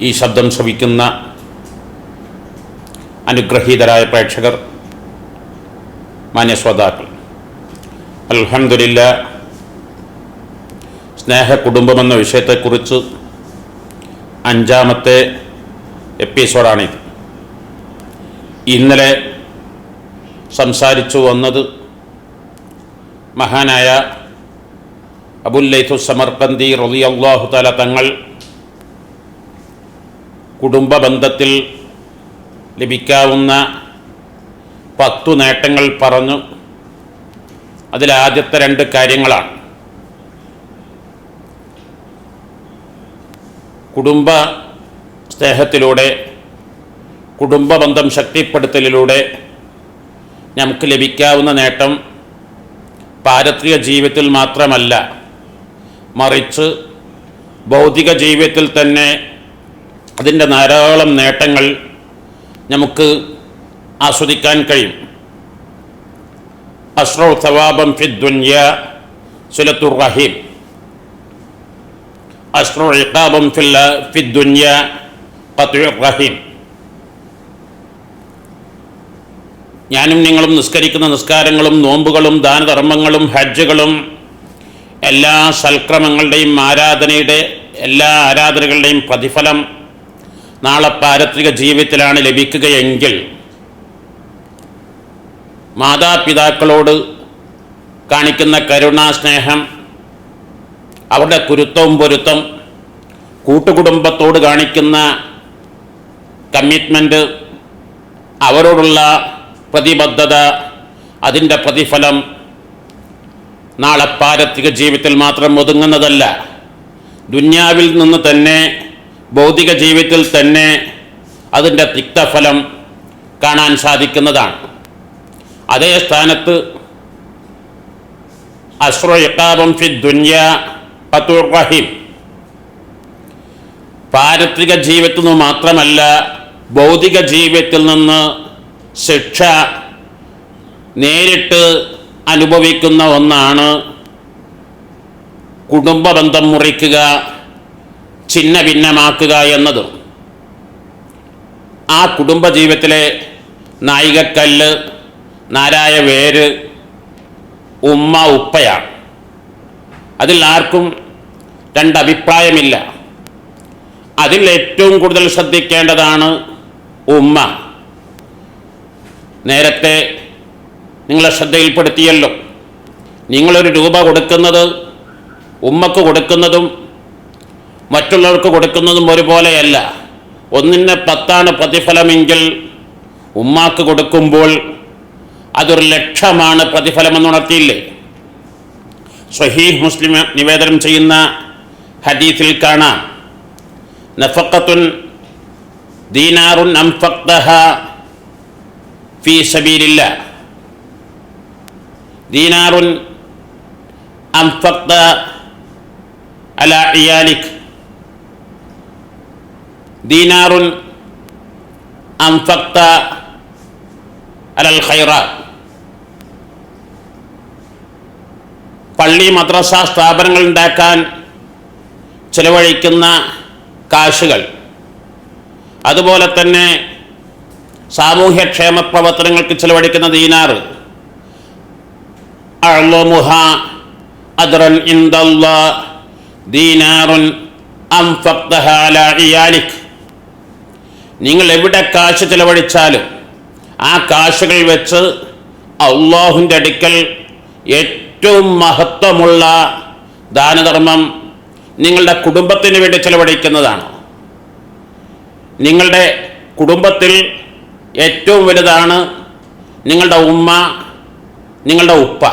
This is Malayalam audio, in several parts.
ഈ ശബ്ദം ശ്രവിക്കുന്ന അനുഗ്രഹീതരായ പ്രേക്ഷകർ മാന്യശ്രോതാക്കൾ. അലഹമില്ല സ്നേഹ കുടുംബമെന്ന വിഷയത്തെക്കുറിച്ച് അഞ്ചാമത്തെ എപ്പിസോഡാണിത്. ഇന്നലെ സംസാരിച്ചു വന്നത് മഹാനായ അബുല്ലൈഥു സമർക്കന്തി റളിയല്ലാഹു തല തങ്ങൾ കുടുംബ ബന്ധത്തിൽ ലഭിക്കാവുന്ന പത്തു നേട്ടങ്ങൾ പറഞ്ഞു. അതിലാദ്യത്തെ രണ്ട് കാര്യങ്ങളാണ്. കുടുംബ സ്നേഹത്തിലൂടെ കുടുംബ ബന്ധം ശക്തിപ്പെടുത്തലിലൂടെ നമുക്ക് ലഭിക്കാവുന്ന നേട്ടം പാരത്രിക ജീവിതത്തിൽ മാത്രമല്ല മറിച്ച് ഭൗതിക ജീവിതത്തിൽ തന്നെ അതിന്റെ ധാരാളം നേട്ടങ്ങൾ നമുക്ക് ആസ്വദിക്കാൻ കഴിയും. അഷ്റോ സവാബം ഫിദ്വന്യ സുലത്തുർ റഹീം. അഷ്റോ ഇഖാബം ഫിൽ ഫിദ്വന്യ പത്തുർ റഹീം. ഞാനും നിങ്ങളും നിസ്കരിക്കുന്ന നിസ്കാരങ്ങളും നോമ്പുകളും ദാനധർമ്മങ്ങളും ഹജ്ജുകളും എല്ലാ സൽക്രമങ്ങളുടെയും ആരാധനയുടെ എല്ലാ ആരാധനകളുടെയും പ്രതിഫലം നാളെ പാരത്രിക ജീവിതത്തിലാണ് ലഭിക്കുകയെങ്കിൽ മാതാപിതാക്കളോട് കാണിക്കുന്ന കരുണാസ്നേഹം അവരുടെ കുരുത്തവും പൊരുത്തം കൂട്ടുകുടുംബത്തോട് കാണിക്കുന്ന കമ്മിറ്റ്മെന്റ് അവരോടുള്ള പ്രതിബദ്ധത അതിന്റെ പ്രതിഫലം നാളെ പാരത്രിക ജീവിതത്തിൽ മാത്രം ഒതുങ്ങുന്നതല്ല. ദുന്യാവിൽ നിന്ന് തന്നെ ഭൗതിക ജീവിതത്തിൽ തന്നെ അതിന്റെ തിക്തഫലം കാണാൻ സാധിക്കുന്നതാണ്. അതേ സ്ഥാനത്ത് അശ്രയക്കാബം ഫി ദുന്യ പത്തുർ റഹീം. പാരത്രിക ജീവിതത്തിൽ നിന്ന് മാത്രമല്ല ഭൗതിക ജീവിതത്തിൽ നിന്ന് ശിക്ഷ നേരിട്ട് അനുഭവിക്കുന്ന ഒന്നാണ് കുടുംബ ബന്ധം മുറിക്കുക ഛിന്ന ഭിന്നമാക്കുക എന്നതും. ആ കുടുംബജീവിതത്തിലെ നായികക്കല്ല് നാരായ വേര് ഉമ്മ ഉപ്പയാണ്. അതിൽ ആർക്കും രണ്ടഭിപ്രായമില്ല. അതിൽ ഏറ്റവും കൂടുതൽ ശ്രദ്ധിക്കേണ്ടതാണ് ഉമ്മ. നേരത്തെ നിങ്ങളെ ശ്രദ്ധയിൽപ്പെടുത്തിയല്ലോ. നിങ്ങളൊരു രൂപ കൊടുക്കുന്നത് ഉമ്മക്ക് കൊടുക്കുന്നതും മറ്റുള്ളവർക്ക് കൊടുക്കുന്നതും ഒരുപോലെയല്ല. ഒന്നിന് പത്താണ് പ്രതിഫലമെങ്കിൽ ഉമ്മാക്ക് കൊടുക്കുമ്പോൾ അതൊരു ലക്ഷമാണ് പ്രതിഫലമെന്ന് ഉണർത്തിയില്ലേ? സ്വഹീഹ് മുസ്ലിം നിവേദനം ചെയ്യുന്ന ഹദീസിൽ കാണാം. നഫക്കത്തുൻ ദീനാറുൻ അംഫക്തഹ ഫീ സബീലില്ല. ദീനാറുൻ അംഫക്ത അല ഇയാലിക്. ദീനാറുൻ അംഫക്ത അലൽ ഖൈറ പള്ളി മദ്രസ സ്ഥാപനങ്ങൾ ഉണ്ടാക്കാൻ ചിലവഴിക്കുന്ന കാശുകൾ. അതുപോലെ തന്നെ സാമൂഹ്യക്ഷേമ പ്രവർത്തനങ്ങൾക്ക് ചിലവഴിക്കുന്ന ദീനാറ് അഅ്ലമുഹ അദ്റൻ ഇൻദല്ലാ ദീനാറുൻ അംഫക്തഹ അലാ ഇയാലിക്. നിങ്ങൾ എവിടെ കാശ് ചിലവഴിച്ചാലും ആ കാശുകൾ വെച്ച് അള്ളാഹുവിന്റെ അടുക്കൽ ഏറ്റവും മഹത്വമുള്ള ദാനധർമ്മം നിങ്ങളുടെ കുടുംബത്തിന് വേണ്ടി ചിലവഴിക്കുന്നതാണ്. നിങ്ങളുടെ കുടുംബത്തിൽ ഏറ്റവും വലുതാണ് നിങ്ങളുടെ ഉമ്മ നിങ്ങളുടെ ഉപ്പ.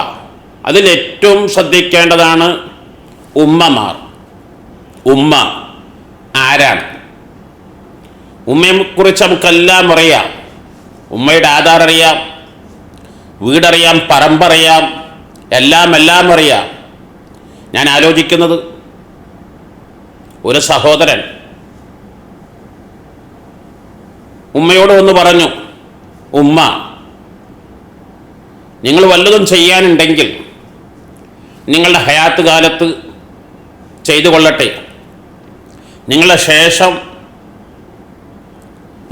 അതിൽ ഏറ്റവും ശ്രദ്ധിക്കേണ്ടതാണ് ഉമ്മമാർ. ഉമ്മ ആരാണ്? ഉമ്മയെക്കുറിച്ച് നമുക്കെല്ലാം അറിയാം. ഉമ്മയുടെ ആധാർ അറിയാം വീടറിയാം. പറമ്പറിയാം. എല്ലാം എല്ലാം അറിയാം. ഞാൻ ആലോചിക്കുന്നത് ഒരു സഹോദരൻ ഉമ്മയോട് ഒന്ന് പറഞ്ഞു ഉമ്മ നിങ്ങൾ വല്ലതും ചെയ്യാനുണ്ടെങ്കിൽ നിങ്ങളുടെ ഹയാത്ത് കാലത്ത് ചെയ്തു കൊള്ളട്ടെ നിങ്ങളുടെ ശേഷം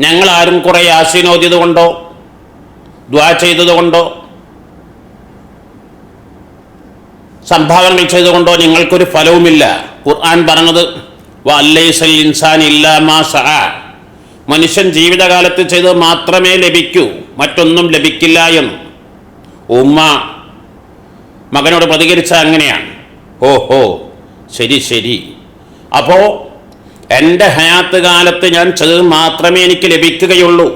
ഞങ്ങൾ ആരും കുറെ ആശീനോദ്യത് കൊണ്ടോ ദ്വാ ചെയ്തത് കൊണ്ടോ സംഭാവനകൾ ചെയ്തുകൊണ്ടോ നിങ്ങൾക്കൊരു ഫലവുമില്ല. ഖുർആൻ പറഞ്ഞത് ഇൻസാൻ മനുഷ്യൻ ജീവിതകാലത്ത് ചെയ്ത് മാത്രമേ ലഭിക്കൂ മറ്റൊന്നും ലഭിക്കില്ല എന്ന്. ഉമ്മ മകനോട് പ്രതികരിച്ച അങ്ങനെയാണ്. ഓഹോ ശരി ശരി. അപ്പോൾ എന്റെ ഹയാത്ത് കാലത്ത് ഞാൻ ചെയ്ത് മാത്രമേ എനിക്ക് ലഭിക്കുകയുള്ളൂ.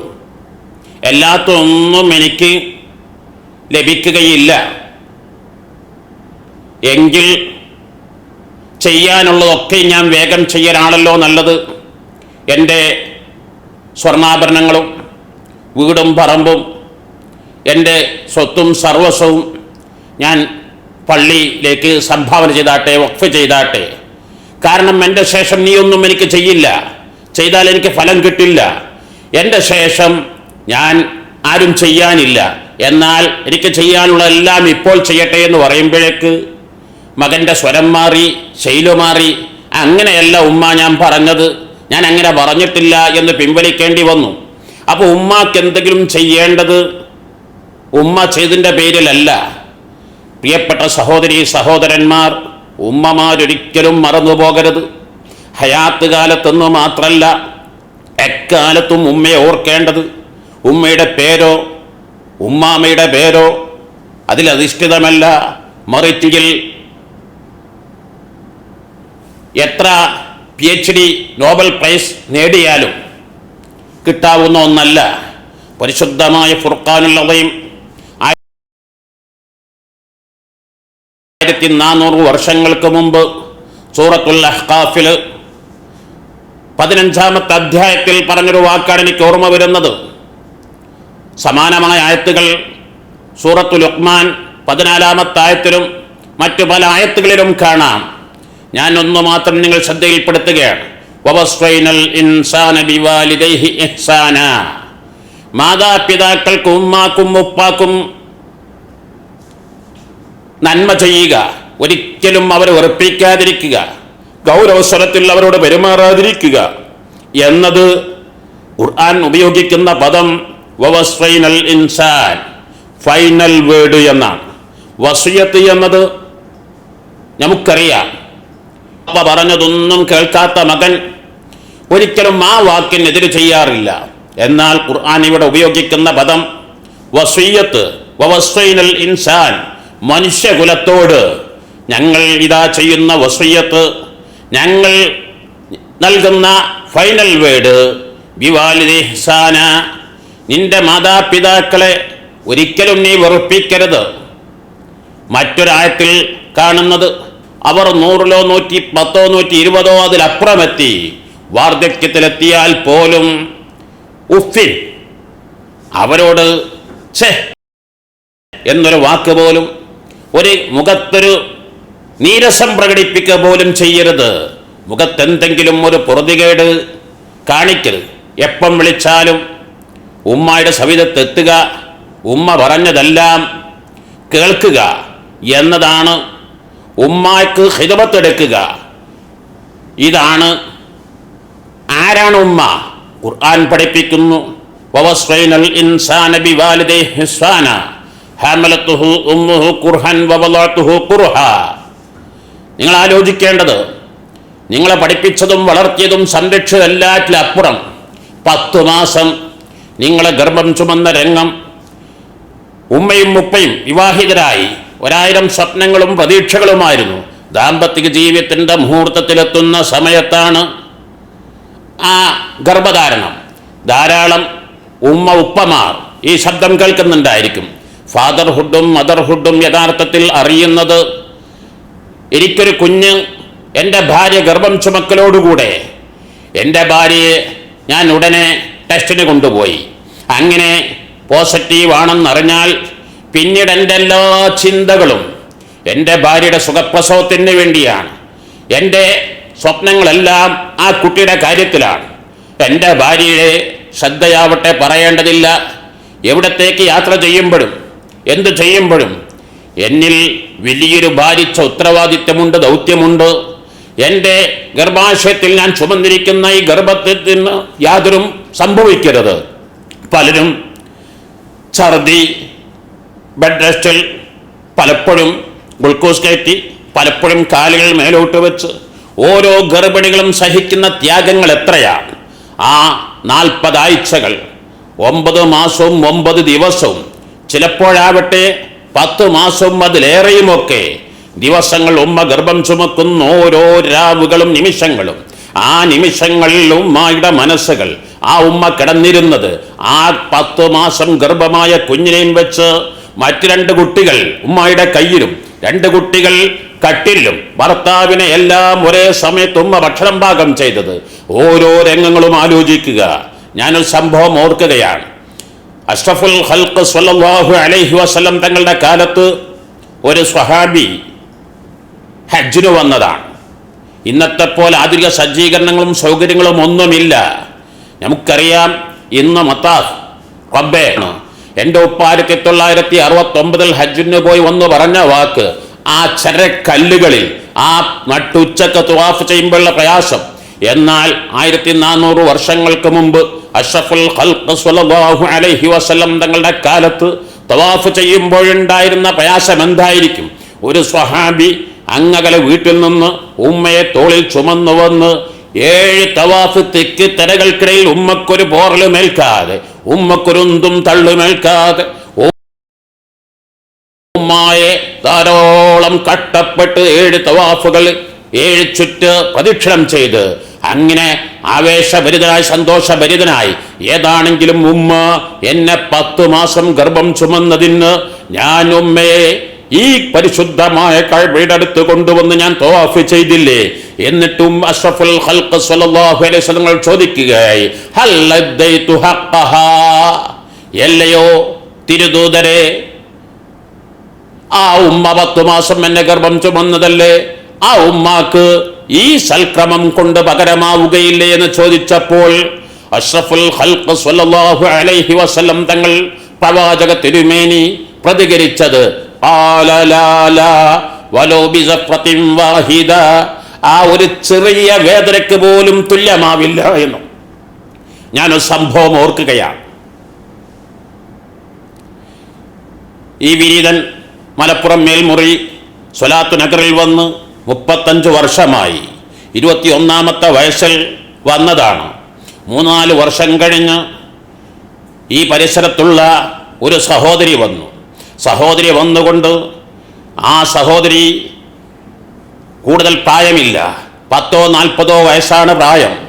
എല്ലാത്തൊന്നും എനിക്ക് ലഭിക്കുകയില്ല. എങ്കിൽ ചെയ്യാനുള്ളതൊക്കെ ഞാൻ വേഗം ചെയ്യലാണല്ലോ നല്ലത്. എന്റെ സ്വർണാഭരണങ്ങളും വീടും പറമ്പും എന്റെ സ്വത്തും സർവസ്വവും ഞാൻ പള്ളിയിലേക്ക് സംഭാവന ചെയ്താട്ടെ വഖഫ് ചെയ്താട്ടെ. കാരണം എന്റെ ശേഷം നീ ഒന്നും എനിക്ക് ചെയ്യില്ല. ചെയ്താൽ എനിക്ക് ഫലം കിട്ടില്ല. എന്റെ ശേഷം ഞാൻ ആരും ചെയ്യാനില്ല. എന്നാൽ എനിക്ക് ചെയ്യാനുള്ള എല്ലാം ഇപ്പോൾ ചെയ്യട്ടെ എന്ന് പറയുമ്പോഴേക്ക് മകന്റെ സ്വരം മാറി ശൈല മാറി അങ്ങനെയല്ല ഉമ്മ ഞാൻ പറഞ്ഞത്. ഞാൻ അങ്ങനെ പറഞ്ഞിട്ടില്ല എന്ന് പിൻവലിക്കേണ്ടി വന്നു. അപ്പോൾ ഉമ്മക്ക് എന്തെങ്കിലും ചെയ്യേണ്ടത്? ഉമ്മ ചെയ്തിന്റെ പേരിലല്ല. പ്രിയപ്പെട്ട സഹോദരി സഹോദരന്മാർ ഉമ്മമാരൊരിക്കലും മറന്നു പോകരുത്. ഹയാത്ത് കാലത്തെന്ന് മാത്രമല്ല എക്കാലത്തും ഉമ്മയെ ഓർക്കേണ്ടത്. ഉമ്മയുടെ പേരോ ഉമ്മാമയുടെ പേരോ അതിലധിഷ്ഠിതമല്ല മറിച്ചിൽ എത്ര P H D Nobel prize നേടിയാലും കിട്ടാവുന്ന ഒന്നല്ല. പരിശുദ്ധമായ ഫുർഖാനുള്ളവയും ആയിരത്തി നാനൂറ് വർഷങ്ങൾക്ക് മുമ്പ് സൂറത്തുൽ അഹ്കാഫിൽ പതിനഞ്ചാമത്തെ അധ്യായത്തിൽ പറഞ്ഞൊരു വാക്കാണ് എനിക്ക് ഓർമ്മ വരുന്നത്. സമാനമായ ആയത്തുകൾ സൂറത്തു ലുക്മാൻ പതിനാലാമത്തെ ആയത്തിലും മറ്റു പല ആയത്തുകളിലും കാണാം. ഞാൻ ഒന്ന് മാത്രം നിങ്ങൾ ശ്രദ്ധയിൽപ്പെടുത്തുകയാണ്. മാതാപിതാക്കൾക്ക് ഉമ്മാക്കും ഉപ്പാക്കും നന്മ ചെയ്യുക. ഒരിക്കലും അവരെ ഉറപ്പിക്കാതിരിക്കുക ഗൗരവസ്വരത്തിൽ അവരോട് പെരുമാറാതിരിക്കുക. എന്നത് ഖുർആൻ ഉപയോഗിക്കുന്ന പദം വവസ്വൈനൽ ഇൻസാൻ. ഫൈനൽ വേർഡ് എന്നാണ്. വസിയത്ത് എന്നത് നമുക്കറിയാം. അപ്പ പറഞ്ഞതൊന്നും കേൾക്കാത്ത മകൻ ഒരിക്കലും ആ വാക്കിനെതിരെ ചെയ്യാറില്ല. എന്നാൽ ഖുർആൻ ഇവിടെ ഉപയോഗിക്കുന്ന പദം വസീയത്ത് വവസ്വൈനൽ ഇൻസാൻ. മനുഷ്യകുലത്തോട് ഞങ്ങൾ ഇതാ ചെയ്യുന്ന വസയത്ത് ഞങ്ങൾ നൽകുന്ന ഫൈനൽ വേർഡ് വിവാലിദേഹ്സാന നിന്റെ മാതാപിതാക്കളെ ഒരിക്കലും നീ വെറുപ്പിക്കരുത്. മറ്റൊരായത്തിൽ കാണുന്നത് അവർ നൂറിലോ നൂറ്റി പത്തോ നൂറ്റി ഇരുപതോ അതിലപ്പുറമെത്തി വാർദ്ധക്യത്തിലെത്തിയാൽ പോലും ഉഫിൻ അവരോട് ഛേ എന്നൊരു വാക്ക് പോലും ഒരു മുഖത്തൊരു നീരസം പ്രകടിപ്പിക്കുക പോലും ചെയ്യരുത്. മുഖത്തെന്തെങ്കിലും ഒരു പൊറുതികേട് കാണിക്കരുത്. എപ്പം വിളിച്ചാലും ഉമ്മയുടെ സവിധത്തെത്തുക ഉമ്മ പറഞ്ഞതെല്ലാം കേൾക്കുക എന്നതാണ് ഉമ്മയ്ക്ക് ഹിതമത്തെടുക്കുക ഇതാണ് ആരാണ് ഉമ്മ? ഖുർആൻ പഠിപ്പിക്കുന്നു ഇൻസാന ബിവാലിദേ ഇഹ്സാന നിങ്ങൾ ആലോചിക്കേണ്ടത് നിങ്ങളെ പഠിപ്പിച്ചതും വളർത്തിയതും സംരക്ഷിതല്ലാറ്റിലപ്പുറം പത്തു മാസം നിങ്ങളെ ഗർഭം ചുമന്ന രംഗം ഉമ്മയും ഉപ്പയും വിവാഹിതരായി ഒരായിരം സ്വപ്നങ്ങളും പ്രതീക്ഷകളുമായിരുന്നു. ദാമ്പത്തിക ജീവിതത്തിന്റെ മുഹൂർത്തത്തിലെത്തുന്ന സമയത്താണ് ആ ഗർഭധാരണം. ധാരാളം ഉമ്മ ഉപ്പമാർ ഈ ശബ്ദം കേൾക്കുന്നുണ്ടായിരിക്കും. ഫാദർഹുഡും മദർഹുഡും യഥാർത്ഥത്തിൽ അറിയുന്നത് എനിക്കൊരു കുഞ്ഞ് എന്റെ ഭാര്യ ഗർഭം ചുമക്കലോടുകൂടെ എന്റെ ഭാര്യയെ ഞാൻ ഉടനെ ടെസ്റ്റിന് കൊണ്ടുപോയി. അങ്ങനെ പോസിറ്റീവ് ആണെന്നറിഞ്ഞാൽ പിന്നീട് എന്റെ എല്ലാ ചിന്തകളും എന്റെ ഭാര്യയുടെ സുഖപ്രസവത്തിന് വേണ്ടിയാണ്. എന്റെ സ്വപ്നങ്ങളെല്ലാം ആ കുട്ടിയുടെ കാര്യത്തിലാണ്. എന്റെ ഭാര്യയെ ശ്രദ്ധയാവട്ടെ പറയേണ്ടതില്ല. എവിടത്തേക്ക് യാത്ര ചെയ്യുമ്പോഴും എന്തു ചെയ്യുമ്പോഴും എന്നിൽ വലിയൊരു ഭാരിച്ച ഉത്തരവാദിത്വമുണ്ട് ദൗത്യമുണ്ട്. എന്റെ ഗർഭാശയത്തിൽ ഞാൻ ചുമന്നിരിക്കുന്ന ഈ ഗർഭത്തിൽ നിന്ന് യാതൊരു സംഭവിക്കരുത്. പലരും ഛർദി ബെഡ് റെസ്റ്റിൽ പലപ്പോഴും ഗ്ലൂക്കോസ് കയറ്റി പലപ്പോഴും കാലുകൾ മേലോട്ട് വെച്ച് ഓരോ ഗർഭിണികളും സഹിക്കുന്ന ത്യാഗങ്ങൾ എത്രയാണ് ആ നാൽപ്പതാഴ്ചകൾ ഒമ്പത് മാസവും ഒമ്പത് ദിവസവും ചിലപ്പോഴാവട്ടെ പത്ത് മാസവും അതിലേറെയുമൊക്കെ ദിവസങ്ങൾ ഉമ്മ ഗർഭം ചുമക്കുന്ന ഓരോ രാവുകളും നിമിഷങ്ങളും. ആ നിമിഷങ്ങളിൽ ഉമ്മയുടെ മനസ്സുകൾ ആ ഉമ്മ കിടന്നിരുന്നത് ആ പത്ത് മാസം ഗർഭമായ കുഞ്ഞിനെയും വെച്ച് മറ്റു രണ്ട് കുട്ടികൾ ഉമ്മയുടെ കയ്യിലും രണ്ട് കുട്ടികൾ കട്ടിലും ഭർത്താവിനെ എല്ലാം ഒരേ സമയത്ത് ഉമ്മ ഭക്ഷണം പാകം ചെയ്തത്. ഓരോ രംഗങ്ങളും ആലോചിക്കുക. ഞാനൊരു സംഭവം ഓർക്കുകയാണ്. അഷ്റഫുൽ ഹൽക്ക് സ്വല്ലല്ലാഹു അലൈഹി വസല്ലം തങ്ങളുടെ കാലത്ത് ഒരു സ്വഹാബി ഹജ്ജിന് വന്നതാണ്. ഇന്നത്തെ പോലെ ആധുനിക സജ്ജീകരണങ്ങളും സൗകര്യങ്ങളും ഒന്നുമില്ല. നമുക്കറിയാം ഇന്ന് മത്താഫ് റബ്ബേ ആണ്. എന്റെ ഉപ്പ ആയിരത്തി തൊള്ളായിരത്തി അറുപത്തൊമ്പതിൽ ഹജ്ജിന് പോയി വന്ന് പറഞ്ഞ വാക്ക് ആ ചരക്കല്ലുകളിൽ ആ നട്ടുച്ചക്ക് തുവാഫ് ചെയ്യുമ്പോഴുള്ള പ്രയാസം എന്നാൽ ആയിരത്തി നാനൂറ് വർഷങ്ങൾക്ക് മുമ്പ് അഷഫുൽ ഖൽഖ് സ്വല്ലല്ലാഹു അലൈഹി വസല്ലം തങ്ങളുടെ കാലത്ത് തവാഫ് ചെയ്യുമ്പോഴുണ്ടായിരുന്ന പ്രയാസം എന്തായിരിക്കും? ഒരു സ്വഹാബി അങ്ങകലെ വീട്ടിൽ നിന്ന് ഉമ്മയെ തോളിൽ ചുമന്നു വന്ന് ഏഴ് തവാഫ് തെക്ക് തിരകൾക്കിടയിൽ ഉമ്മക്കൊരു പോറലുമേൽക്കാതെ ഉമ്മക്കൊരുന്തും തള്ളുമേൽക്കാതെ ഉമ്മായെ ധാരോളം കട്ടപ്പെട്ട് ഏഴ് തവാഫുകൾ ഏഴ് ചുറ്റ് പ്രദക്ഷിണം ചെയ്ത് അങ്ങനെ ആവേശഭരിതനായി സന്തോഷഭരിതനായി ഏതാണെങ്കിലും ഉമ്മ എന്നെ പത്ത് മാസം ഗർഭം ചുമന്നതിന് ഞാൻ ഉമ്മയെ ഈ പരിശുദ്ധമായ കഴിവീടടുത്ത് കൊണ്ടുവന്ന് ഞാൻ തോഫ് ചെയ്തില്ലേ? എന്നിട്ടും അഷ്റഫുൽ ഹൽക്ക് സല്ലല്ലാഹു അലൈഹി വസല്ലം ചോദിക്കുകയായി ഹൽ അദ്ദൈതു ഹഖഹ എല്ലയോ തിരുദൂതരെ ആ ഉമ്മ പത്തു മാസം എന്നെ ഗർഭം ചുമന്നതല്ലേ? ആ ഉമ്മാക്ക് ഈ സൽക്രമം കൊണ്ട് പകരമാവുകയില്ലേ എന്ന് ചോദിച്ചപ്പോൾ അഷ്റഫുൽ ഹൽക്ക് സല്ലല്ലാഹു അലൈഹി വസല്ലം തങ്ങൾ പ്രവാചക തിരുമേനി പ്രതികരിച്ചത് "ഖാല ലാ ലാ വലോ ബിസഫ്രത്തിൻ വാഹിദ." ആ ഒരു ചെറിയ വേദനയ്ക്ക് പോലും തുല്യമാവില്ല എന്നും ഞാനൊരു സംഭവം ഓർക്കുകയാണ് ഈ വിനീതൻ മലപ്പുറം മേൽമുറി സ്വലാത്തു നഗറിൽ വന്ന് മുപ്പത്തഞ്ച് വർഷമായി. ഇരുപത്തിയൊന്നാമത്തെ വയസ്സിൽ വന്നതാണ്. മൂന്നാൽ വർഷം കഴിഞ്ഞ് ഈ പരിസരത്തുള്ള ഒരു സഹോദരി വന്നു. സഹോദരി വന്നുകൊണ്ട് ആ സഹോദരി കൂടുതൽ പ്രായമില്ല. പത്തോ നാൽപ്പതോ വയസ്സാണ് പ്രായം.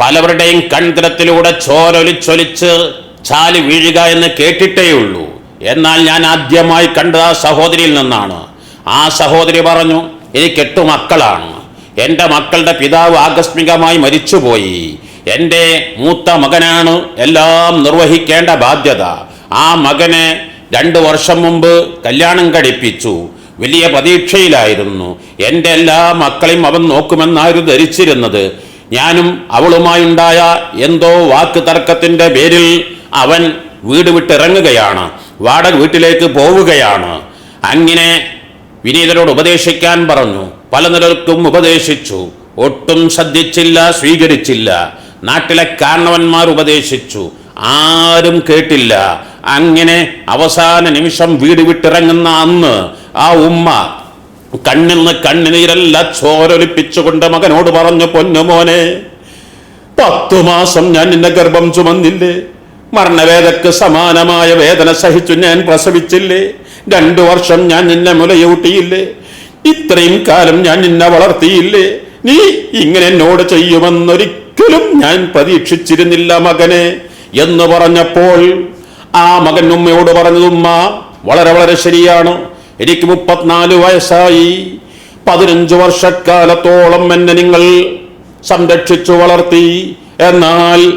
പലവരുടെയും കൺതിരത്തിലൂടെ ചോരൊലിച്ചൊലിച്ച് ചാൽ വീഴുക എന്ന് കേട്ടിട്ടേയുള്ളൂ. എന്നാൽ ഞാൻ ആദ്യമായി കണ്ടത് ആ സഹോദരിയിൽ നിന്നാണ്. ആ സഹോദരി പറഞ്ഞു എനിക്ക് എട്ട് മക്കളാണ്. എന്റെ മക്കളുടെ പിതാവ് ആകസ്മികമായി മരിച്ചുപോയി. എന്റെ മൂത്ത മകനാണ് എല്ലാം നിർവഹിക്കേണ്ട ബാധ്യത. ആ മകനെ രണ്ട് വർഷം മുമ്പ് കല്യാണം കഴിപ്പിച്ചു. വലിയ പ്രതീക്ഷയിലായിരുന്നു. എന്റെ എല്ലാ മക്കളെയും അവൻ നോക്കുമെന്നായിരുന്നു ധരിച്ചിരുന്നത്. ഞാനും അവളുമായുണ്ടായ എന്തോ വാക്ക് തർക്കത്തിന്റെ പേരിൽ അവൻ വീട് വിട്ടിറങ്ങുകയാണ്. വാടക വീട്ടിലേക്ക് പോവുകയാണ്. അങ്ങനെ വിനീതനോട് ഉപദേശിക്കാൻ പറഞ്ഞു. പല നിലർക്കും ഉപദേശിച്ചു. ഒട്ടും ശ്രദ്ധിച്ചില്ല സ്വീകരിച്ചില്ല. നാട്ടിലെ കാരണവന്മാർ ഉപദേശിച്ചു. ആരും കേട്ടില്ല. അങ്ങനെ അവസാന നിമിഷം വീട് വിട്ടിറങ്ങുന്ന അന്ന് ആ ഉമ്മ കണ്ണിൽ നിന്ന് കണ്ണിനീരല്ല ചോരൊലിപ്പിച്ചുകൊണ്ട് മകനോട് പറഞ്ഞു പൊന്നുമോനെ പത്തു മാസം ഞാൻ നിന്റെ ഗർഭം ചുമന്നില്ലേ? മരണവേദക്ക് സമാനമായ വേദന സഹിച്ചു ഞാൻ പ്രസവിച്ചില്ലേ? രണ്ടു വർഷം ഞാൻ നിന്നെ മുലയൂട്ടിയില്ലേ? ഇത്രയും കാലം ഞാൻ നിന്നെ വളർത്തിയില്ലേ? നീ ഇങ്ങനെ എന്നോട് ചെയ്യുമെന്നൊരിക്കലും ഞാൻ പ്രതീക്ഷിച്ചിരുന്നില്ല മകനെ എന്ന് പറഞ്ഞപ്പോൾ ആ മകൻ ഉമ്മയോട് പറഞ്ഞതുമ്മ വളരെ വളരെ ശരിയാണ്. എനിക്ക് മുപ്പത്തിനാല് വയസ്സായി. പതിനഞ്ച് വർഷക്കാലത്തോളം എന്നെ നിങ്ങൾ സംരക്ഷിച്ചു വളർത്തി. എന്നാൽ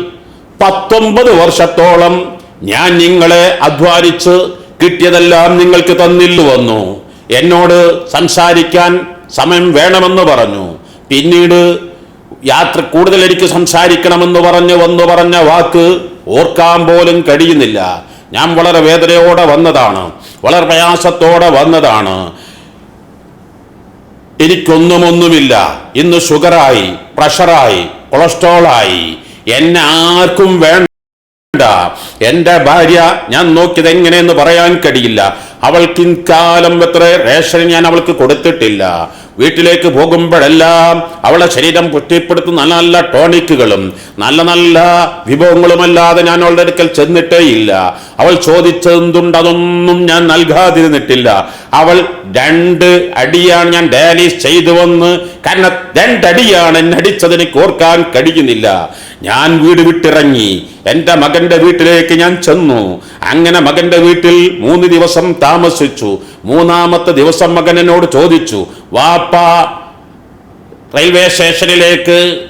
പത്തൊമ്പത് വർഷത്തോളം ഞാൻ നിങ്ങളെ അധ്വാനിച്ച് കിട്ടിയതെല്ലാം നിങ്ങൾക്ക് തന്നില്ലു വന്നു. എന്നോട് സംസാരിക്കാൻ സമയം വേണമെന്ന് പറഞ്ഞു. പിന്നീട് യാത്ര കൂടുതൽ എനിക്ക് സംസാരിക്കണമെന്ന് പറഞ്ഞ് വന്നു പറഞ്ഞ വാക്ക് ഓർക്കാൻ പോലും കഴിയുന്നില്ല. ഞാൻ വളരെ വേദനയോടെ വന്നതാണ്. വളരെ പ്രയാസത്തോടെ വന്നതാണ്. എനിക്കൊന്നുമൊന്നുമില്ല. ഇന്ന് ഷുഗറായി പ്രഷറായി കൊളസ്ട്രോളായി എന്നെ ആർക്കും വേണ്ട എന്റെ ഭാര്യ ഞാൻ നോക്കിയത് എങ്ങനെയെന്ന് പറയാൻ കഴിയില്ല. അവൾക്ക് കാലം എത്ര? റേഷൻ ഞാൻ അവൾക്ക് കൊടുത്തിട്ടില്ല. വീട്ടിലേക്ക് പോകുമ്പോഴെല്ലാം അവളെ ശരീരം പുഷ്ടിപ്പെടുത്തുന്ന നല്ല നല്ല ടോണിക്കുകളും നല്ല നല്ല വിഭവങ്ങളുമല്ലാതെ ഞാൻ അവളുടെ അടുക്കൽ ചെന്നിട്ടേ ഇല്ല. അവൾ ചോദിച്ചതെന്തുണ്ട് അതൊന്നും ഞാൻ നൽകാതിരുന്നിട്ടില്ല. അവൾ രണ്ട് അടിയാണ് ഞാൻ ഡയാലിസ് ചെയ്തു വന്ന് കാരണം രണ്ടടിയാണ് എന്നെ അടിച്ചതിന് ഓർക്കാൻ കഴിയുന്നില്ല. ഞാൻ വീട് വിട്ടിറങ്ങി. എന്റെ മകന്റെ വീട്ടിലേക്ക് ഞാൻ ചെന്നു. അങ്ങനെ മകന്റെ വീട്ടിൽ മൂന്ന് ദിവസം താമസിച്ചു. മൂന്നാമത്തെ ദിവസം മകൻ എന്നോട് ചോദിച്ചു വാപ്പ റെയിൽവേ സ്റ്റേഷനിലേക്ക്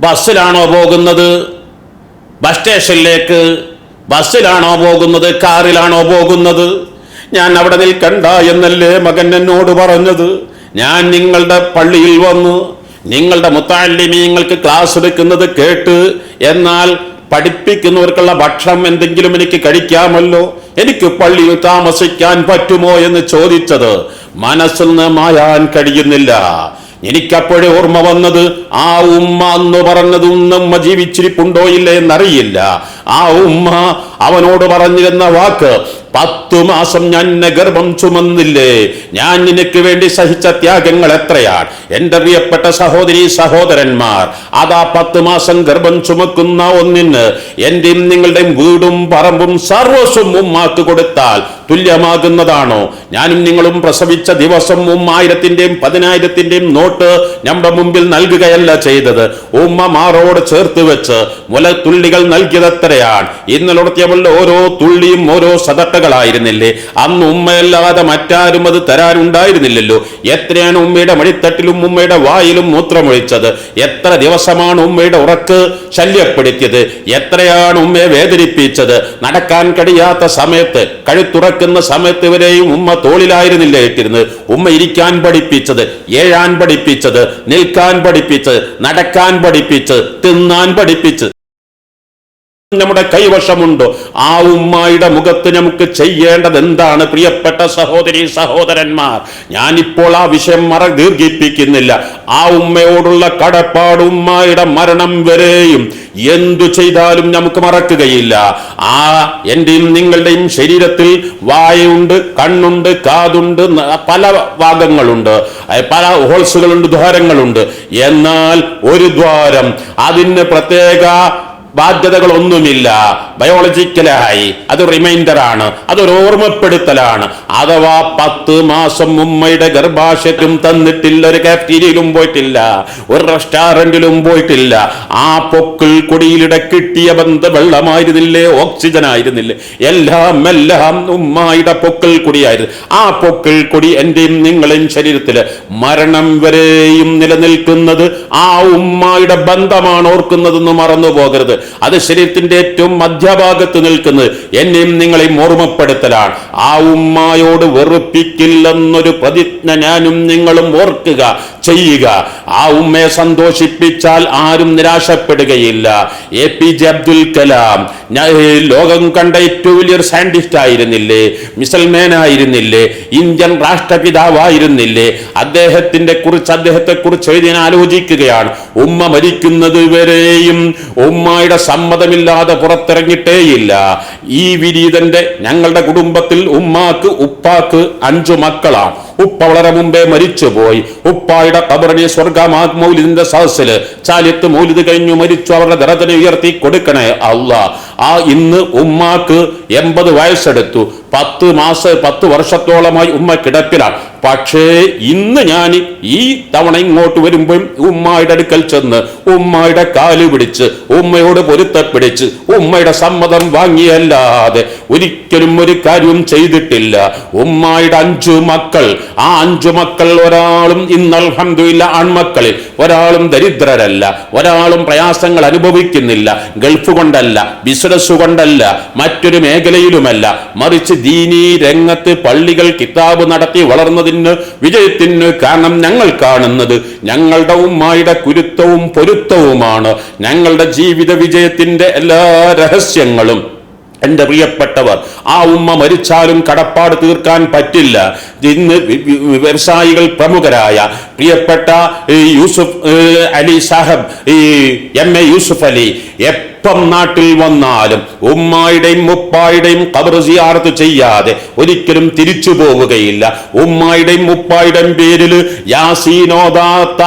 ബസ്സിലാണോ പോകുന്നത്? ബസ് സ്റ്റേഷനിലേക്ക് ബസ്സിലാണോ പോകുന്നത്? കാറിലാണോ പോകുന്നത്? ഞാൻ അവിടെ നിൽക്കണ്ട എന്നല്ലേ മകൻ എന്നോട് പറഞ്ഞത്? ഞാൻ നിങ്ങളുടെ പള്ളിയിൽ വന്ന്. നിങ്ങളുടെ മുത്താലിമീങ്ങൾക്ക് ക്ലാസ് എടുക്കുന്നത് കേട്ട് എന്നാൽ പഠിപ്പിക്കുന്നവർക്കുള്ള ഭക്ഷണം എന്തെങ്കിലും എനിക്ക് കഴിക്കാമല്ലോ? എനിക്ക് പള്ളിയിൽ താമസിക്കാൻ പറ്റുമോ എന്ന് ചോദിച്ചത് മനസ്സിൽ നിന്ന് മായാൻ കഴിയുന്നില്ല. എനിക്കപ്പോഴേ ഓർമ്മ വന്നത് ആ ഉമ്മ എന്ന് പറഞ്ഞത് ഉമ്മ ജീവിച്ചിരിപ്പുണ്ടോ ഇല്ല എന്നറിയില്ല. ആ ഉമ്മ അവനോട് പറഞ്ഞിരുന്ന വാക്ക് പത്തു മാസം ഞാൻ നിന്നെ ഗർഭം ചുമന്നില്ലേ? ഞാൻ നിനക്ക് വേണ്ടി സഹിച്ച ത്യാഗങ്ങൾ എത്രയാണ്? എന്റെ പ്രിയപ്പെട്ട സഹോദരി സഹോദരന്മാർ അതാ പത്ത് മാസം ഗർഭം ചുമക്കുന്ന ഒന്നിന് എന്റെയും നിങ്ങളുടെയും വീടും പറമ്പും സർവസ്വം ഉമ്മാക്ക് കൊടുത്താൽ തുല്യമാകുന്നതാണോ? ഞാനും നിങ്ങളും പ്രസവിച്ച ദിവസം മൂവായിരത്തിന്റെയും പതിനായിരത്തിന്റെയും നോട്ട് നമ്മുടെ മുമ്പിൽ നൽകുകയല്ല ചെയ്തത്. ഉമ്മ മാറോട് ചേർത്ത് വെച്ച് മുലത്തുള്ളികൾ നൽകിയതത്രയാണ്. ഇന്ന് നടത്തിയവളുടെ ഓരോ തുള്ളിയും ഓരോ സതട്ടകളായിരുന്നില്ലേ അന്ന് ഉമ്മയല്ലാതെ മറ്റാരും അത് തരാനുണ്ടായിരുന്നില്ലല്ലോ. എത്രയാണ് ഉമ്മയുടെ മടിത്തട്ടിലും ഉമ്മയുടെ വായിലും മൂത്രമൊഴിച്ചത്? എത്ര ദിവസമാണ് ഉമ്മയുടെ ഉറക്ക് ശല്യപ്പെടുത്തിയത്? എത്രയാണ് ഉമ്മയെ വേദനിപ്പിച്ചത്? നടക്കാൻ കഴിയാത്ത സമയത്ത് കഴുത്തുറക്കുന്ന സമയത്ത് വരെയും ഉമ്മ തോളിലായിരുന്നില്ല ഇട്ടിരുന്നത്? ഉമ്മ ഇരിക്കാൻ പഠിപ്പിച്ചത് ഏഴാൻ പഠിപ്പിച്ചത് നിൽക്കാൻ പഠിപ്പിച്ചത് നടക്കാൻ പഠിപ്പിച്ചത് തിന്നാൻ പഠിപ്പിച്ച് നമ്മുടെ കൈവശമുണ്ട്. ആ ഉമ്മായുടെ മുഖത്ത് നമുക്ക് ചെയ്യേണ്ടത് എന്താണ് പ്രിയപ്പെട്ട സഹോദരി സഹോദരന്മാർ ഞാനിപ്പോൾ ആ വിഷയം മറ ദീർഘിപ്പിക്കുന്നില്ല. ആ ഉമ്മയോടുള്ള കടപ്പാട് ഉമ്മായുടെ മരണം വരെയും എന്തു ചെയ്താലും നമുക്ക് മറക്കുകയില്ല. ആ എന്റെയും നിങ്ങളുടെയും ശരീരത്തിൽ വായുണ്ട് കണ്ണുണ്ട് കാതുണ്ട് പല ഭാഗങ്ങളുണ്ട്. പല ഹോൾസുകളുണ്ട് ദ്വാരങ്ങളുണ്ട്. എന്നാൽ ഒരു ദ്വാരം അതിന് പ്രത്യേക ബാധ്യതകളൊന്നുമില്ല. ബയോളജിക്കലായി അത് റിമൈൻഡർ ആണ്. അതൊരു ഓർമ്മപ്പെടുത്തലാണ്. അഥവാ പത്ത് മാസം ഉമ്മയുടെ ഗർഭാശയത്തും തന്നിട്ടില്ല ഒരു കാഫ്റ്റീരിയയിലും പോയിട്ടില്ല ഒരു റെസ്റ്റോറന്റിലും പോയിട്ടില്ല ആ പൊക്കിൾ കൊടിയിലിടെ കിട്ടിയ ബന്ധ വെള്ളമായിരുന്നില്ലേ ഓക്സിജൻ ആയിരുന്നില്ലേ എല്ലാം എല്ലാം ഉമ്മായുടെ പൊക്കിൾ കൊടിയായിരുന്നു. ആ പൊക്കിൾ കൊടി എന്റെയും നിങ്ങളെയും ശരീരത്തിൽ മരണം വരെയും നിലനിൽക്കുന്നത് ആ ഉമ്മായുടെ ബന്ധമാണ് ഓർക്കുന്നതെന്ന് മറന്നു പോകരുത് അത് ശരീരത്തിന്റെ ഏറ്റവും മധ്യഭാഗത്ത് നിൽക്കുന്നത് എന്നെയും നിങ്ങളെയും ഓർമ്മപ്പെടുത്തലാണ്. ആ ഉമ്മായോട് വെറുപ്പിക്കില്ലെന്നൊരു പ്രതിജ്ഞ ഞാനും നിങ്ങളും ഓർക്കുക ചെയ്യുക. ആ ഉമ്മയെ സന്തോഷിപ്പിച്ചാൽ ആരും നിരാശപ്പെടുകയില്ല. A P J Abdul Kalam ലോകം കണ്ട ഏറ്റവും വലിയൊരു സയന്റിസ്റ്റ് ആയിരുന്നില്ലേ? മിസൽമേൻ ആയിരുന്നില്ലേ? ഇന്ത്യൻ രാഷ്ട്രപിതാവായിരുന്നില്ലേ? അദ്ദേഹത്തിന്റെ കുറിച്ച് അദ്ദേഹത്തെ കുറിച്ച് എഴുതി ആലോചിക്കുകയാണ്. ഉമ്മ മരിക്കുന്നത് വരെയും ഉമ്മയുടെ സമ്മതമില്ലാതെ പുറത്തിറങ്ങിട്ടേയില്ല ഈ വിരീതന്റെ ഞങ്ങളുടെ കുടുംബത്തിൽ ഉമ്മാക്ക് ഉപ്പാക്ക് അഞ്ചു മക്കളാണ് ഉപ്പ വളരെ മുമ്പേ മരിച്ചുപോയി. ഉപ്പായുടെ കബറിനെ സ്വർഗമാ മൗലിദിന്റെ സദസ്സിൽ ചാലിയത്ത് മൗലിദ് കഴിഞ്ഞു മരിച്ചു. അവരുടെ ദറജനെ ഉയർത്തി കൊടുക്കണേ അല്ല ആ ഇന്ന് ഉമ്മാക്ക് എൺപത് വയസ്സെടുത്തു. പത്ത് മാസ പത്ത് വർഷത്തോളമായി ഉമ്മ കിടപ്പിലാണ് പക്ഷേ ഇന്ന് ഞാൻ ഈ തവണ ഇങ്ങോട്ട് വരുമ്പോൾ ഉമ്മായുടെ അടുക്കൽ ചെന്ന് ഉമ്മായുടെ കാൽ പിടിച്ച് ഉമ്മയോട് പൊരുത്തപ്പിടിച്ച് ഉമ്മയുടെ സമ്മതം വാങ്ങിയല്ലാതെ ഒരിക്കലും ഒരു കാര്യവും ചെയ്തിട്ടില്ല. ഉമ്മായുടെ അഞ്ചു മക്കൾ ആ അഞ്ചു മക്കൾ ഒരാളും ഇന്ന് അൽഹംദുലില്ല ആൺമക്കളിൽ ഒരാളും ദരിദ്രരല്ല ഒരാളും പ്രയാസങ്ങൾ അനുഭവിക്കുന്നില്ല ഗൾഫ് കൊണ്ടല്ല ബിസിനസ് കൊണ്ടല്ല മറ്റൊരു മേഖലയിലുമല്ല. മറിച്ച് ദീനീ രംഗത്ത് പള്ളികൾ കിതാബ് നടത്തി വളർന്നതിന് വിജയത്തിന് കാരണം ഞങ്ങൾ കാണുന്നത് ഞങ്ങളുടെ ഉമ്മായുടെ കുരുത്തവും പൊരുത്തവുമാണ്. ഞങ്ങളുടെ ജീവിത വിജയത്തിന്റെ എല്ലാ രഹസ്യങ്ങളും. എന്റെ പ്രിയപ്പെട്ടവർ ആ ഉമ്മ മരിച്ചാലും കടപ്പാട് തീർക്കാൻ പറ്റില്ല. ഇന്ന് വ്യവസായികൾ പ്രമുഖരായ പ്രിയപ്പെട്ട യൂസുഫ് അലി സാഹബ് ഈ എം എ യൂസുഫ് അലി എപ്പം നാട്ടിൽ വന്നാലും ഉമ്മായുടെയും ഉപ്പായുടെയും കബർ സിയാറത്ത് ചെയ്യാതെ ഒരിക്കലും തിരിച്ചു പോവുകയില്ല. ഉമ്മായുടെയും ഉപ്പായുടെയും പേരിൽ യാസീനോദാത്ത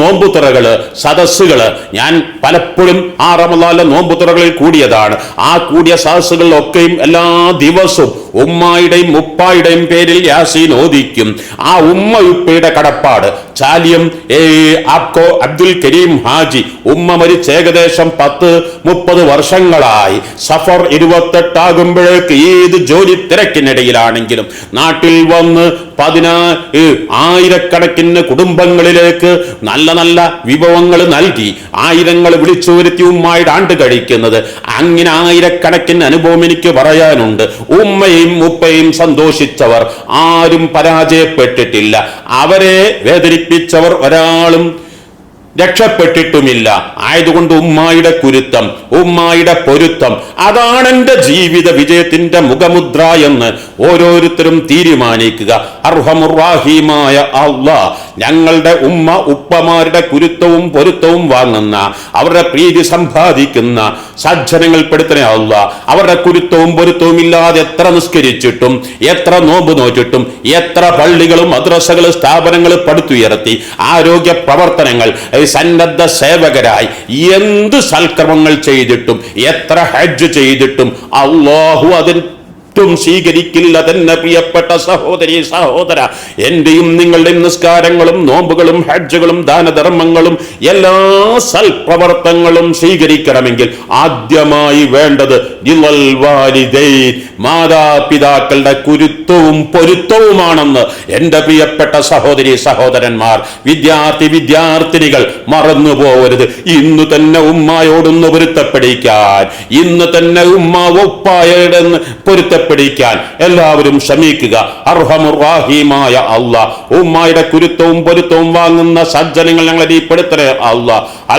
നോമ്പുത്തറകൾ സദസ്സുകൾ ഞാൻ പലപ്പോഴും ആ റമദാനിലെ നോമ്പുത്തറകളിൽ കൂടിയതാണ്. ആ കൂടിയ സദസ്സുകളിലൊക്കെയും എല്ലാ ദിവസവും ഉമ്മായുടെയും ഉപ്പായുടെയും പേരിൽ യാസീൻ ഓദിക്കും ആ ഉമ്മ ഉപ്പയുടെ കടപ്പാട് ചാലിയം ഏ, ആപ്കോ അബ്ദുൽ കരീം ഹാജി ഉമ്മ മരിച്ച് ഏകദേശം പത്ത് മുപ്പത് വർഷങ്ങളായി. സഫർ ഇരുപത്തെട്ടാകുമ്പോഴേക്ക് ഏത് ജോലി തിരക്കിനിടയിലാണെങ്കിലും നാട്ടിൽ വന്ന് പതിനാ ആയിരക്കണക്കിന് കുടുംബങ്ങളിലേക്ക് നല്ല നല്ല വിഭവങ്ങൾ നൽകി. ആയിരങ്ങൾ വിളിച്ചു വരുത്തി ഉമ്മായിട്ട് ആണ്ട് കഴിക്കുന്നത്. അങ്ങനെ ആയിരക്കണക്കിന് അനുഭവം എനിക്ക് പറയാനുണ്ട്. ഉമ്മയും ഉപ്പയും സന്തോഷിച്ചവർ ആരും പരാജയപ്പെട്ടിട്ടില്ല. അവരെ വേദനിപ്പിച്ചവർ ഒരാളും രക്ഷപ്പെട്ടിട്ടുമില്ല. ആയതുകൊണ്ട് ഉമ്മായുടെ കുരുത്തം ഉമ്മായുടെ പൊരുത്തം അതാണ് എന്റെ ജീവിത വിജയത്തിന്റെ മുഖമുദ്ര എന്ന് ഓരോരുത്തരും തീരുമാനിക്കുക. അർഹമുറാഹിമായ അള്ളാ ഞങ്ങളുടെ ഉമ്മ ഉപ്പമാരുടെ കുരുത്തവും പൊരുത്തവും വാങ്ങുന്ന അവരുടെ പ്രീതി സമ്പാദിക്കുന്ന സജ്ജനങ്ങൾ പെടുത്തണേ അല്ല അവരുടെ കുരുത്തവും പൊരുത്തവും ഇല്ലാതെ എത്ര നിസ്കരിച്ചിട്ടും എത്ര നോമ്പ് നോറ്റിട്ടും എത്ര പള്ളികളും മദ്രസകൾ സ്ഥാപനങ്ങൾ പടുത്തുയർത്തി ആരോഗ്യ പ്രവർത്തനങ്ങൾ സന്നദ്ധ സേവകരായി എന്ത് സൽക്രമങ്ങൾ ചെയ്തിട്ടും എത്ര ഹജ്ജ് ചെയ്തിട്ടും അള്ളാഹു അതിൽ സ്വീകരിക്കില്ല തന്നെ പ്രിയപ്പെട്ട സഹോദരി സഹോദര. എന്റെയും നിങ്ങളുടെയും നിസ്കാരങ്ങളും നോമ്പുകളും ഹജ്ജുകളും ദാനധർമ്മങ്ങളും എല്ലാ സൽപ്രവർത്തങ്ങളും സ്വീകരിക്കണമെങ്കിൽ ആദ്യമായി വേണ്ടത് മാതാപിതാക്കളുടെ കുരുത്തവും പൊരുത്തവുമാണെന്ന് എന്റെ പ്രിയപ്പെട്ട സഹോദരി സഹോദരന്മാർ വിദ്യാർത്ഥി വിദ്യാർത്ഥിനികൾ മറന്നു പോകരുത് ഇന്ന് തന്നെ ഉമ്മായോടൊന്ന് പൊരുത്തപ്പെടിക്കാൻ ഇന്ന് തന്നെ ഉമ്മ ഒപ്പായുടെ പൊരുത്തപ്പെടിക്കാൻ എല്ലാവരും ശ്രമിക്കുക. അർഹമുറാഹിമായ അള്ള. ഉമ്മായുടെ കുരുത്തവും പൊരുത്തവും വാങ്ങുന്ന സജ്ജനങ്ങൾ ഞങ്ങളെ ഈ പെടുത്തരേ അള്ളാഹ്